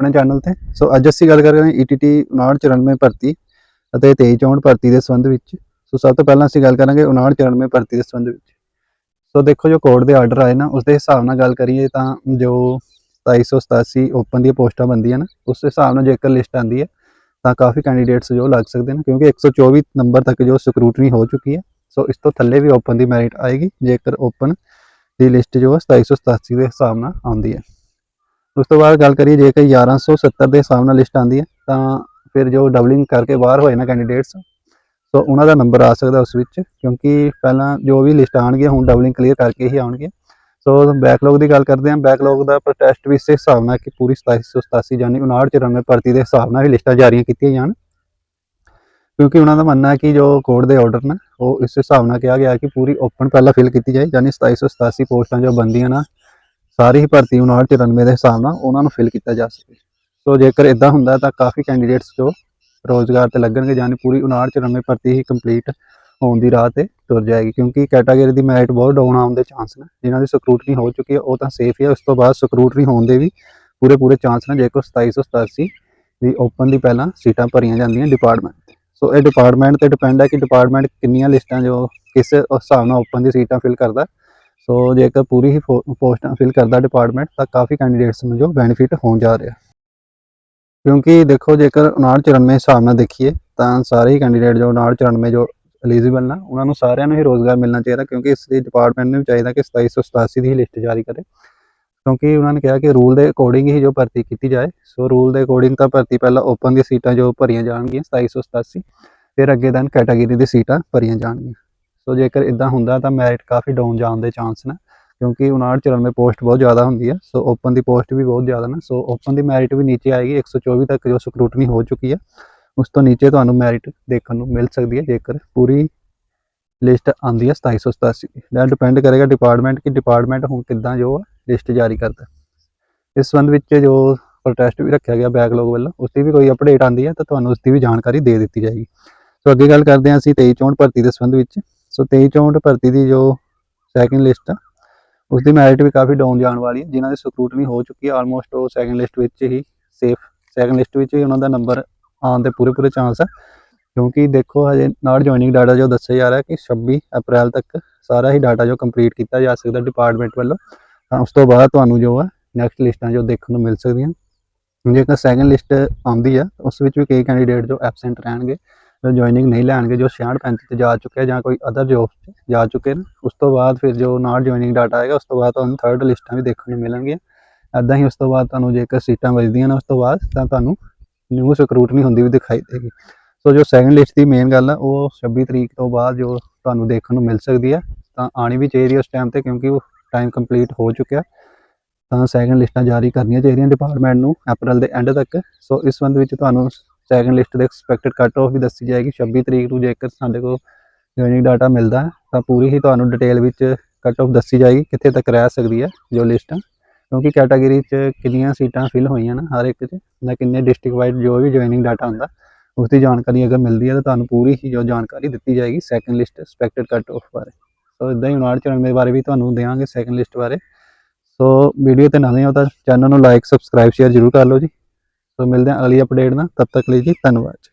ਆਪਣੇ ਚੈਨਲ ਤੇ। ਸੋ ਅੱਜ ਅਸੀਂ ਗੱਲ ਕਰ ਰਹੇ ਹਾਂ E ETT 5994 ਭਰਤੀ ਅਤੇ 2364 ਭਰਤੀ ਦੇ ਸੰਬੰਧ ਵਿੱਚ। ਸੋ ਸਭ ਤੋਂ ਪਹਿਲਾਂ ਅਸੀਂ ਗੱਲ ਕਰਾਂਗੇ 5994 ਭਰਤੀ ਦੇ ਸੰਬੰਧ ਵਿੱਚ। ਸੋ ਦੇਖੋ ਜੋ ਕੋਰਟ ਦੇ ਆਰਡਰ ਆਏ ਨਾ ਉਸ ਦੇ ਹਿਸਾਬ ਨਾਲ ਗੱਲ ਕਰੀਏ ਤਾਂ ਜੋ 2787 ਓਪਨ ਦੀਆਂ ਪੋਸਟਾਂ ਬੰਦੀਆਂ ਨਾ, ਉਸ ਹਿਸਾਬ ਨਾਲ ਜੇਕਰ ਲਿਸਟ ਆਂਦੀ ਹੈ, ਤਾਂ ਕਾਫੀ ਕੈਂਡੀਡੇਟਸ ਜੋ ਲੱਗ ਸਕਦੇ ਨੇ, ਕਿਉਂਕਿ 124 ਨੰਬਰ ਤੱਕ ਜੋ ਸਕਰੂਟਨੀ ਹੋ ਚੁੱਕੀ ਹੈ। ਸੋ ਇਸ ਤੋਂ ਥੱਲੇ ਵੀ ਓਪਨ ਦੀ ਮੈਰਿਟ ਆਏਗੀ, ਜੇਕਰ ਓਪਨ ਦੀ ਲਿਸਟ ਜੋ ਹੈ 2787 ਦੇ ਹਿਸਾਬ ਨਾਲ ਆਉਂਦੀ ਹੈ। ਉਸ ਤੋਂ ਬਾਅਦ ਗੱਲ ਕਰੀਏ, ਜੇਕਰ 1170 ਦੇ ਹਿਸਾਬ ਨਾਲ ਲਿਸਟ ਆਉਂਦੀ ਹੈ, ਤਾਂ ਫਿਰ ਜੋ ਡਬਲਿੰਗ ਕਰਕੇ ਬਾਹਰ ਹੋਏ ਨਾ ਕੈਂਡੀਡੇਟਸ ਸੋ ਉਹਨਾਂ ਦਾ ਨੰਬਰ ਆ ਸਕਦਾ ਉਸ ਵਿੱਚ, ਕਿਉਂਕਿ ਪਹਿਲਾਂ ਜੋ ਵੀ ਲਿਸਟ ਆਉਣਗੀਆਂ, ਹੁਣ ਡਬਲਿੰਗ ਕਲੀਅਰ ਕਰਕੇ ਹੀ ਆਉਣਗੇ ਸੋ ਬੈਕਲੌਗ ਦੀ ਗੱਲ ਕਰਦੇ ਹਾਂ ਬੈਕਲੌਗ ਦਾ ਪ੍ਰੋਟੈਸਟ ਵੀ ਇਸੇ ਹਿਸਾਬ ਨਾਲ ਕਿ ਪੂਰੀ 2787 ਯਾਨੀ 5994 ਭਰਤੀ ਦੇ ਹਿਸਾਬ ਨਾਲ ਹੀ ਲਿਸਟਾਂ ਜਾਰੀਆਂ ਕੀਤੀਆਂ ਜਾਣ। ਕਿਉਂਕਿ ਉਹਨਾਂ ਦਾ ਮੰਨਣਾ ਹੈ ਕਿ ਜੋ ਕੋਰਟ ਦੇ ਆਰਡਰ ਨੇ, ਉਹ ਇਸ ਹਿਸਾਬ ਨਾਲ ਕਿਹਾ ਗਿਆ ਕਿ ਪੂਰੀ ਓਪਨ ਪਹਿਲਾਂ ਫਿਲ ਕੀਤੀ ਜਾਏ ਯਾਨੀ 2787 ਪੋਸਟਾਂ ਜੋ ਬੰਦੀਆਂ ਨਾ ਸਾਰੀ ਹੀ ਭਰਤੀ 5994 ਦੇ ਹਿਸਾਬ ਨਾਲ ਉਹਨਾਂ ਨੂੰ ਫਿਲ ਕੀਤਾ ਜਾ ਸਕੇ। ਸੋ ਜੇਕਰ ਇਦਾਂ ਹੁੰਦਾ ਤਾਂ ਕਾਫੀ ਕੈਂਡੀਡੇਟਸ ਜੋ ਰੋਜ਼ਗਾਰ ਤੇ ਲੱਗਣਗੇ ਯਾਨੀ ਪੂਰੀ 5994 ਭਰਤੀ ਹੀ ਕੰਪਲੀਟ ਹੋਣ ਦੀ ਰਾਹ ਤੇ ਤੁਰ ਜਾਏਗੀ, ਕਿਉਂਕਿ ਕੈਟਾਗਰੀ ਦੀ ਮੈਰਿਟ ਬਹੁਤ ਡਾਊਨ ਆਉਣ ਦੇ ਚਾਂਸ ਨੇ। ਜਿਨ੍ਹਾਂ ਦੀ ਸਕਰੂਟਨੀ ਹੋ ਚੁੱਕੀ ਹੈ, ਉਹ ਤਾਂ ਸੇਫ ਹੀ ਹੈ ਉਸ ਤੋਂ ਬਾਅਦ ਸਕਰੂਟਨੀ ਹੋਣ ਦੇ ਵੀ ਪੂਰੇ ਪੂਰੇ ਚਾਂਸ ਨੇ। ਜੇਕਰ 2787 ਦੀ ਓਪਨ ਦੀ ਪਹਿਲਾਂ ਸੀਟਾਂ ਭਰੀਆਂ ਜਾਂਦੀਆਂ ਡਿਪਾਰਟਮੈਂਟ ਤੇ। ਸੋ ਇਹ ਡਿਪਾਰਟਮੈਂਟ ਤੇ ਡਿਪੈਂਡ ਹੈ ਕਿ ਡਿਪਾਰਟਮੈਂਟ ਕਿੰਨੀਆਂ ਲਿਸਟਾਂ ਜੋ ਕਿਸ ਹਿਸਾਬ ਨਾਲ ਓਪਨ ਦੀ ਸੀਟਾਂ ਫਿਲ ਕਰਦਾ। ਸੋ ਜੇਕਰ ਪੂਰੀ ਹੀ ਪੋ- ਪੋਸਟਾਂ ਫਿਲ ਕਰਦਾ ਡਿਪਾਰਟਮੈਂਟ ਤਾਂ ਕਾਫੀ ਕੈਂਡੀਡੇਟਸ ਨੂੰ ਜੋ ਬੈਨੀਫਿਟ ਹੋਣ ਜਾ ਰਿਹਾ। ਕਿਉਂਕਿ ਦੇਖੋ, ਜੇਕਰ 5994 ਹਿਸਾਬ ਨਾਲ ਦੇਖੀਏ, ਤਾਂ ਸਾਰੇ ਹੀ ਕੈਂਡੀਡੇਟ ਜੋ 5994 ਜੋ ਐਲੀਜੀਬਲ ਨਾ ਉਹਨਾਂ ਨੂੰ ਸਾਰਿਆਂ ਨੂੰ ਹੀ ਰੋਜ਼ਗਾਰ ਮਿਲਣਾ ਚਾਹੀਦਾ, ਕਿਉਂਕਿ ਇਸ ਲਈ ਡਿਪਾਰਟਮੈਂਟ ਨੂੰ ਵੀ ਚਾਹੀਦਾ ਕਿ 2787 ਦੀ ਹੀ ਲਿਸਟ ਜਾਰੀ ਕਰੇ। ਕਿਉਂਕਿ ਉਹਨਾਂ ਨੇ ਕਿਹਾ ਕਿ ਰੂਲ ਦੇ ਅਕੋਰਡਿੰਗ ਹੀ ਜੋ ਭਰਤੀ ਕੀਤੀ ਜਾਏ, ਸੋ ਰੂਲ ਦੇ ਅਕੋਰਡਿੰਗ ਤਾਂ ਭਰਤੀ ਪਹਿਲਾਂ ਓਪਨ ਦੀ ਸੀਟਾਂ ਜੋ ਭਰੀਆਂ ਜਾਣਗੀਆਂ 2787 ਫਿਰ ਅੱਗੇ ਦੈਨ ਕੈਟਾਗਰੀ ਦੀ ਸੀਟਾਂ ਭਰੀਆਂ ਜਾਣਗੀਆਂ। ਸੋ ਜੇਕਰ ਇਦਾਂ ਹੁੰਦਾ ਤਾਂ ਮੈਰਿਟ ਕਾਫੀ ਡਾਊਨ ਜਾਣ ਦੇ ਚਾਂਸ ਨੇ, ਕਿਉਂਕਿ 5994 ਪੋਸਟ ਬਹੁਤ ਜ਼ਿਆਦਾ ਹੁੰਦੀ ਹੈ, ਸੋ ਓਪਨ ਦੀ ਪੋਸਟ ਵੀ ਬਹੁਤ ਜ਼ਿਆਦਾ ਨੇ, ਸੋ ਓਪਨ ਦੀ ਮੈਰਿਟ ਵੀ ਨੀਚੇ ਆਏਗੀ 124 ਤੱਕ ਜੋ ਸਕਰੂਟਨੀ ਹੋ ਚੁੱਕੀ ਹੈ, ਉਸ ਤੋਂ ਨੀਚੇ ਤੁਹਾਨੂੰ ਮੈਰਿਟ ਦੇਖਣ ਨੂੰ ਮਿਲ ਸਕਦੀ ਹੈ, ਜੇਕਰ ਪੂਰੀ ਲਿਸਟ ਆਂਦੀ ਹੈ 2787 ਦੀ। ਇਹ ਡਿਪੈਂਡ ਕਰੇਗਾ ਡਿਪਾਰਟਮੈਂਟ ਕਿ ਡਿਪਾਰਟਮੈਂਟ ਹੁਣ ਕਿੱਦਾਂ ਜੋ ਲਿਸਟ ਜਾਰੀ ਕਰਦਾ ਇਸ ਸੰਬੰਧ ਵਿੱਚ ਜੋ ਪ੍ਰੋਟੈਸਟ ਵੀ ਰੱਖਿਆ ਗਿਆ ਬੈਕਲੌਗ ਵੱਲੋਂ, ਉਸ ਦੀ ਵੀ ਕੋਈ ਅਪਡੇਟ ਆਂਦੀ ਹੈ ਤਾਂ ਤੁਹਾਨੂੰ ਉਸ ਦੀ ਵੀ ਜਾਣਕਾਰੀ ਦੇ ਦਿੱਤੀ ਜਾਏਗੀ। ਸੋ ਅੱਗੇ ਗੱਲ ਕਰਦੇ ਹਾਂ ਅਸੀਂ 23 ਚੋਣ ਭਰਤੀ ਦੇ ਸੰਬੰਧ ਵਿੱਚ। ਸੋ 23 ਚੌਂਹਠ ਭਰਤੀ ਦੀ ਜੋ ਸੈਕਿੰਡ ਲਿਸਟ ਆ ਉਸ ਦੀ ਮੈਰਿਟ ਵੀ ਕਾਫੀ ਡਾਊਨ ਜਾਣ ਵਾਲੀ ਹੈ, ਜਿਨ੍ਹਾਂ ਦੀ ਸਕਰੂਟਨੀ ਹੋ ਚੁੱਕੀ ਹੈ ਆਲਮੋਸਟ ਉਹ ਸੈਕਿੰਡ ਲਿਸਟ ਵਿੱਚ ਹੀ ਸੇਫ ਸੈਕਿੰਡ ਲਿਸਟ ਵਿੱਚ ਹੀ ਉਹਨਾਂ ਦਾ ਨੰਬਰ ਆਉਣ ਦੇ ਪੂਰੇ ਪੂਰੇ ਚਾਂਸ ਆ, ਕਿਉਂਕਿ ਦੇਖੋ ਹਜੇ ਨਾਟ ਜੁਆਇਨਿੰਗ ਡਾਟਾ ਜੋ ਦੱਸਿਆ ਜਾ ਰਿਹਾ ਕਿ 26 ਅਪ੍ਰੈਲ ਤੱਕ ਸਾਰਾ ਹੀ ਡਾਟਾ ਜੋ ਕੰਪਲੀਟ ਕੀਤਾ ਜਾ ਸਕਦਾ ਡਿਪਾਰਟਮੈਂਟ ਵੱਲੋਂ, ਤਾਂ ਉਸ ਤੋਂ ਬਾਅਦ ਤੁਹਾਨੂੰ ਜੋ ਹੈ ਨੈਕਸਟ ਲਿਸਟਾਂ ਜੋ ਦੇਖਣ ਨੂੰ ਮਿਲ ਸਕਦੀਆਂ। ਜੇਕਰ ਸੈਕਿੰਡ ਲਿਸਟ ਆਉਂਦੀ ਆ, ਉਸ ਵਿੱਚ ਵੀ ਕਈ ਕੈਂਡੀਡੇਟ ਜੋ ਐਬਸੈਂਟ ਰਹਿਣਗੇ ਜੋ ਜੁਆਇਨਿੰਗ ਨਹੀਂ ਲੈਣਗੇ, ਜੋ 66 35 ਤੇ ਜਾ ਚੁੱਕੇ ਜਾਂ ਕੋਈ ਅਦਰ ਜੋਬ 'ਚ ਜਾ ਚੁੱਕੇ ਨੇ, ਉਸ ਤੋਂ ਬਾਅਦ ਫਿਰ ਜੋ ਨਾਟ ਜੁਆਇਨਿੰਗ ਡਾਟਾ ਆਏਗਾ, ਉਸ ਤੋਂ ਬਾਅਦ ਤੁਹਾਨੂੰ ਥਰਡ ਲਿਸਟਾਂ ਵੀ ਦੇਖਣ ਨੂੰ ਮਿਲਣਗੀਆਂ। ਐਦਾਂ ਹੀ ਉਸ ਤੋਂ ਬਾਅਦ ਤੁਹਾਨੂੰ ਜੇਕਰ ਸੀਟਾਂ ਵੱਜਦੀਆਂ ਨੇ ਉਸ ਤੋਂ ਬਾਅਦ, ਤਾਂ ਤੁਹਾਨੂੰ ਨਿਊ ਸਕਰੂਟਨੀ ਹੁੰਦੀ ਵੀ ਦਿਖਾਈ ਦੇਗੀ। ਸੋ ਜੋ ਸੈਕਿੰਡ ਲਿਸਟ ਦੀ ਮੇਨ ਗੱਲ ਆ, ਉਹ 26 ਤਰੀਕ ਤੋਂ ਬਾਅਦ ਜੋ ਤੁਹਾਨੂੰ ਦੇਖਣ ਨੂੰ ਮਿਲ ਸਕਦੀ ਹੈ ਤਾਂ ਆਣੀ ਵੀ ਚਾਹੀਦੀ ਉਸ ਟਾਈਮ ਤੇ, ਕਿਉਂਕਿ ਉਹ ਟਾਈਮ ਕੰਪਲੀਟ ਹੋ ਚੁੱਕਿਆ। ਤਾਂ ਸੈਕਿੰਡ ਲਿਸਟਾਂ ਜਾਰੀ ਕਰਨੀਆਂ ਚਾਹੀਦੀਆਂ ਡਿਪਾਰਟਮੈਂਟ ਨੂੰ ਅਪ੍ਰੈਲ ਦੇ ਐਂਡ ਤੱਕ। ਸੋ ਇਸ ਸੰਬੰਧ ਵਿੱਚ ਤੁਹਾਨੂੰ ਸੈਕਿੰਡ ਲਿਸਟ ਦੇ ਐਕਸਪੈਕਟਡ ਕੱਟ ਆਫ ਵੀ ਦੱਸੀ ਜਾਏਗੀ। 26 ਤਰੀਕ ਨੂੰ ਜੇਕਰ ਸਾਡੇ ਕੋਲ ਜੁਆਇਨਿੰਗ ਡਾਟਾ ਮਿਲਦਾ ਤਾਂ ਪੂਰੀ ਹੀ ਤੁਹਾਨੂੰ ਡਿਟੇਲ ਵਿੱਚ ਕੱਟ ਆਫ ਦੱਸੀ ਜਾਏਗੀ ਕਿੱਥੇ ਤੱਕ ਰਹਿ ਸਕਦੀ ਹੈ ਜੋ ਲਿਸਟ ਕਿਉਂਕਿ ਕੈਟਾਗਰੀ 'ਚ ਕਿੰਨੀਆਂ ਸੀਟਾਂ ਫਿਲ ਹੋਈਆਂ ਨਾ ਹਰ ਇੱਕ 'ਚ ਜਾਂ ਕਿੰਨੇ ਡਿਸਟ੍ਰਿਕਟ ਵਾਈਡ ਜੋ ਵੀ ਜੁਆਇਨਿੰਗ ਡਾਟਾ ਹੁੰਦਾ, ਉਸ ਦੀ ਜਾਣਕਾਰੀ ਅਗਰ ਮਿਲਦੀ ਹੈ ਤਾਂ ਤੁਹਾਨੂੰ ਪੂਰੀ ਹੀ ਜੋ ਜਾਣਕਾਰੀ ਦਿੱਤੀ ਜਾਏਗੀ second list expected cut off ਬਾਰੇ। ਸੋ ਇਦਾਂ ਹੀ 5994 ਬਾਰੇ ਵੀ ਤੁਹਾਨੂੰ ਦੇਵਾਂਗੇ ਸੈਕਿੰਡ ਲਿਸਟ ਬਾਰੇ। ਸੋ ਵੀਡੀਓ ਤੇ ਨਵੇਂ ਹੋ ਤਾਂ ਚੈਨਲ ਨੂੰ ਲਾਈਕ ਸਬਸਕ੍ਰਾਈਬ ਸ਼ੇਅਰ ਜ਼ਰੂਰ ਕਰ ਲਓ ਜੀ। ਸੋ ਮਿਲਦੇ ਹਾਂ ਅਗਲੀ ਅਪਡੇਟ ਨਾਲ। ਤਦ ਤੱਕ ਲਈ ਜੀ ਧੰਨਵਾਦ